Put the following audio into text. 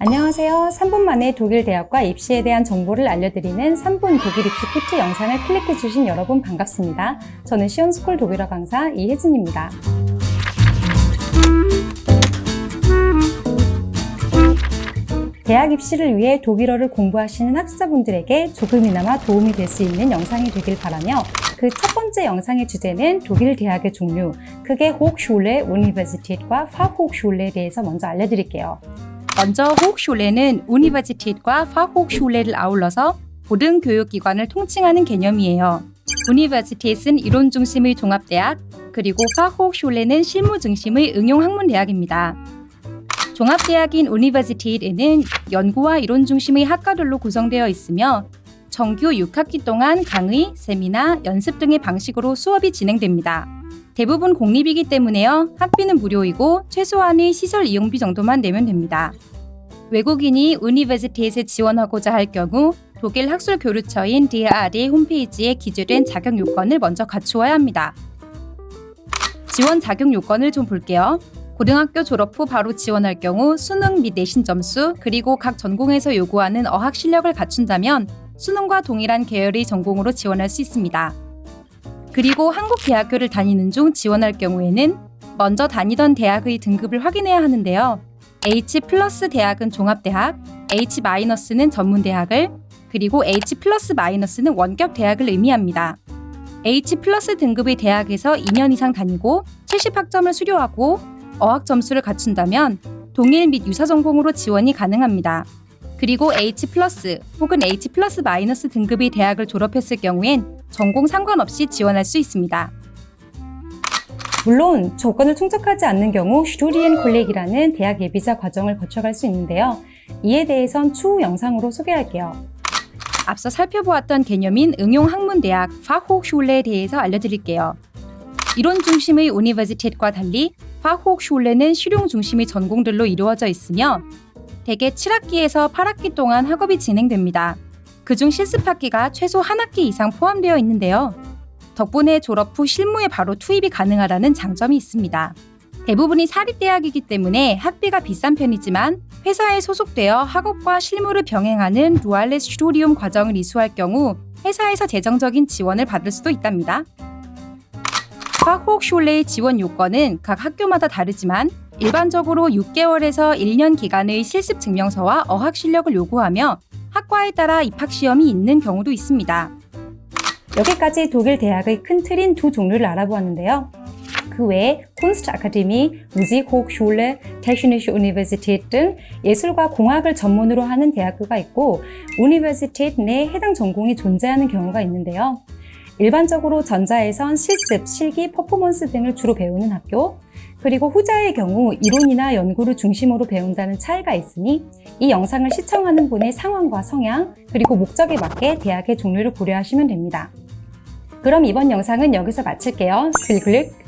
안녕하세요. 3분 만에 독일 대학과 입시에 대한 정보를 알려드리는 3분 독일 입시 퀴즈 영상을 클릭해주신 여러분 반갑습니다. 저는 시온스쿨 독일어 강사 이혜진입니다. 대학 입시를 위해 독일어를 공부하시는 학습자분들에게 조금이나마 도움이 될 수 있는 영상이 되길 바라며 그 첫 번째 영상의 주제는 독일 대학의 종류, 크게 Hochschule, Universität과 Fachhochschule에 대해서 먼저 알려드릴게요. 먼저 호옥슐레는 우니버시티과 파호옥슐레를 아울러서 고등 교육기관을 통칭하는 개념이에요. 우니버시티는 이론 중심의 종합대학, 그리고 파호옥슐레는 실무 중심의 응용 학문 대학입니다. 종합대학인 우니버시티에는 연구와 이론 중심의 학과들로 구성되어 있으며 정규 6학기 동안 강의, 세미나, 연습 등의 방식으로 수업이 진행됩니다. 대부분 공립이기 때문에요. 학비는 무료이고 최소한의 시설 이용비 정도만 내면 됩니다. 외국인이 우니버시티에 지원하고자 할 경우 독일 학술 교류처인 DAR의 홈페이지에 기재된 자격 요건을 먼저 갖추어야 합니다. 지원 자격 요건을 좀 볼게요. 고등학교 졸업 후 바로 지원할 경우 수능 및 내신 점수 그리고 각 전공에서 요구하는 어학 실력을 갖춘다면 수능과 동일한 계열의 전공으로 지원할 수 있습니다. 그리고 한국 대학교를 다니는 중 지원할 경우에는 먼저 다니던 대학의 등급을 확인해야 하는데요. H 플러스 대학은 종합대학, H 마이너스는 전문대학을, 그리고 H 플러스 마이너스는 원격 대학을 의미합니다. H 플러스 등급의 대학에서 2년 이상 다니고 70학점을 수료하고 어학 점수를 갖춘다면 동일 및 유사 전공으로 지원이 가능합니다. 그리고 H 플러스 혹은 H 플러스 마이너스 등급의 대학을 졸업했을 경우엔 전공 상관없이 지원할 수 있습니다. 물론 조건을 충족하지 않는 경우 슈토리엔 콜렉이라는 대학 예비자 과정을 거쳐갈 수 있는데요. 이에 대해선 추후 영상으로 소개할게요. 앞서 살펴보았던 개념인 응용학문대학 파호옥슐레에 대해서 알려드릴게요. 이론 중심의 우니버시티과 달리 파호옥슐레는 실용 중심의 전공들로 이루어져 있으며 대개 7학기에서 8학기 동안 학업이 진행됩니다. 그중 실습학기가 최소 한 학기 이상 포함되어 있는데요. 덕분에 졸업 후 실무에 바로 투입이 가능하다는 장점이 있습니다. 대부분이 사립대학이기 때문에 학비가 비싼 편이지만 회사에 소속되어 학업과 실무를 병행하는 루알레 슈토리움 과정을 이수할 경우 회사에서 재정적인 지원을 받을 수도 있답니다. 파호옥쇼레의 지원 요건은 각 학교마다 다르지만 일반적으로 6개월에서 1년 기간의 실습 증명서와 어학 실력을 요구하며 학과에 따라 입학 시험이 있는 경우도 있습니다. 여기까지 독일 대학의 큰 틀인 두 종류를 알아보았는데요. 그 외에 콘스트 아카데미, 무직 호chschule, 테크니슈 우니버시티트 등 예술과 공학을 전문으로 하는 대학교가 있고 우니버시티트 내 해당 전공이 존재하는 경우가 있는데요. 일반적으로 전자에선 실습, 실기, 퍼포먼스 등을 주로 배우는 학교, 그리고 후자의 경우 이론이나 연구를 중심으로 배운다는 차이가 있으니 이 영상을 시청하는 분의 상황과 성향, 그리고 목적에 맞게 대학의 종류를 고려하시면 됩니다. 그럼 이번 영상은 여기서 마칠게요. 글글릭.